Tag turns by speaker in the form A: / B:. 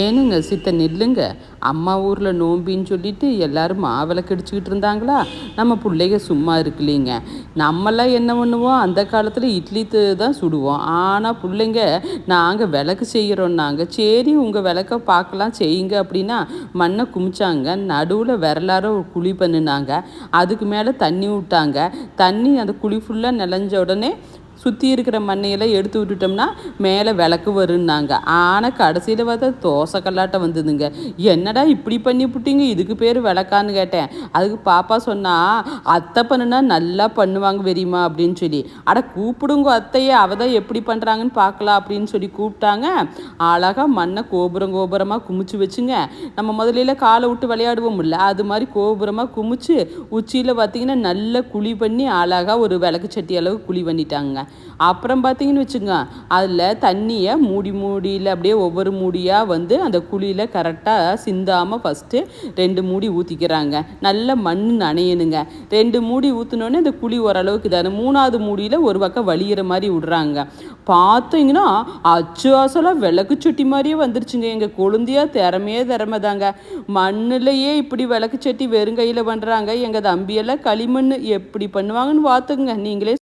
A: ஏனுங்க சித்த நெல்லுங்க. அம்மா ஊரில் நோம்பின்னு சொல்லிட்டு எல்லாரும் மாவிளக்கு அடிச்சுக்கிட்டு இருந்தாங்களா? நம்ம பிள்ளைங்க சும்மா இருக்குல்லைங்க நம்மளாம் என்ன பண்ணுவோம்? அந்த காலத்தில் இட்லி தான் சுடுவோம். ஆனால் பிள்ளைங்க நாங்கள் விளக்கு செய்கிறோன்னாங்க சரி உங்கள் விளக்க பார்க்கலாம் செய்யுங்க அப்படின்னா மண்ணை குமிச்சாங்க. நடுவில் விரலார ஒரு குழி பண்ணினாங்க. அதுக்கு மேலே தண்ணி விட்டாங்க தண்ணி அந்த குழி ஃபுல்லாக நிலஞ்ச உடனே சுற்றி இருக்கிற மண்ணையெல்லாம் எடுத்து விட்டுட்டோம்னா மேலே விளக்கு வருன்னாங்க ஆனால் கடைசியில் பார்த்தா தோசை கல்லாட்டம் வந்ததுங்க. என்னடா இப்படி பண்ணி புட்டிங்க? இதுக்கு பேர் விளக்கான்னு கேட்டேன். அதுக்கு பாப்பா சொன்னா அத்தை பண்ணுனா நல்லா பண்ணுவாங்க வெறியுமா அப்படின்னு சொல்லி. அட கூப்பிடுங்க அத்தையே அவ தான் எப்படி பண்ணுறாங்கன்னு பார்க்கலாம் அப்படின்னு சொல்லி கூப்பிட்டாங்க. அழகாக மண்ணை கோபுரம் கோபுரமாக குமிச்சு வச்சுங்க. நம்ம முதலில் காலை விட்டு விளையாடுவோம் இல்லை அது மாதிரி கோபுரமாக குமிச்சு உச்சியில் பார்த்தீங்கன்னா நல்லா குழி பண்ணி அழகாக ஒரு விளக்கு சட்டி அளவு குழி பண்ணிட்டாங்க. அப்புறம் பார்த்தீங்கன்னு வச்சுங்க அதில் தண்ணியை மூடி மூடியில் அப்படியே ஒவ்வொரு மூடியாக வந்து அந்த குழியில் கரெக்டாக சிந்தாமல் ஃபஸ்ட்டு ரெண்டு மூடி ஊற்றிக்கிறாங்க நல்ல மண் நனையணுங்க ரெண்டு மூடி ஊற்றினோடனே அந்த குழி ஓரளவுக்கு இதான. மூணாவது மூடியில் ஒரு பக்கம் வலிகிற மாதிரி விடுறாங்க. பார்த்தீங்கன்னா அச்சு அசலாக விளக்கு சட்டி மாதிரியே வந்துருச்சுங்க. எங்கள் கொழுந்தியா திறமையே திறமை தாங்க. மண்ணிலையே இப்படி விளக்கு சட்டி வெறுங்கையில் பண்ணுறாங்க எங்கள் தம்பியெல்லாம் களிமண் எப்படி பண்ணுவாங்கன்னு பார்த்துங்க நீங்களே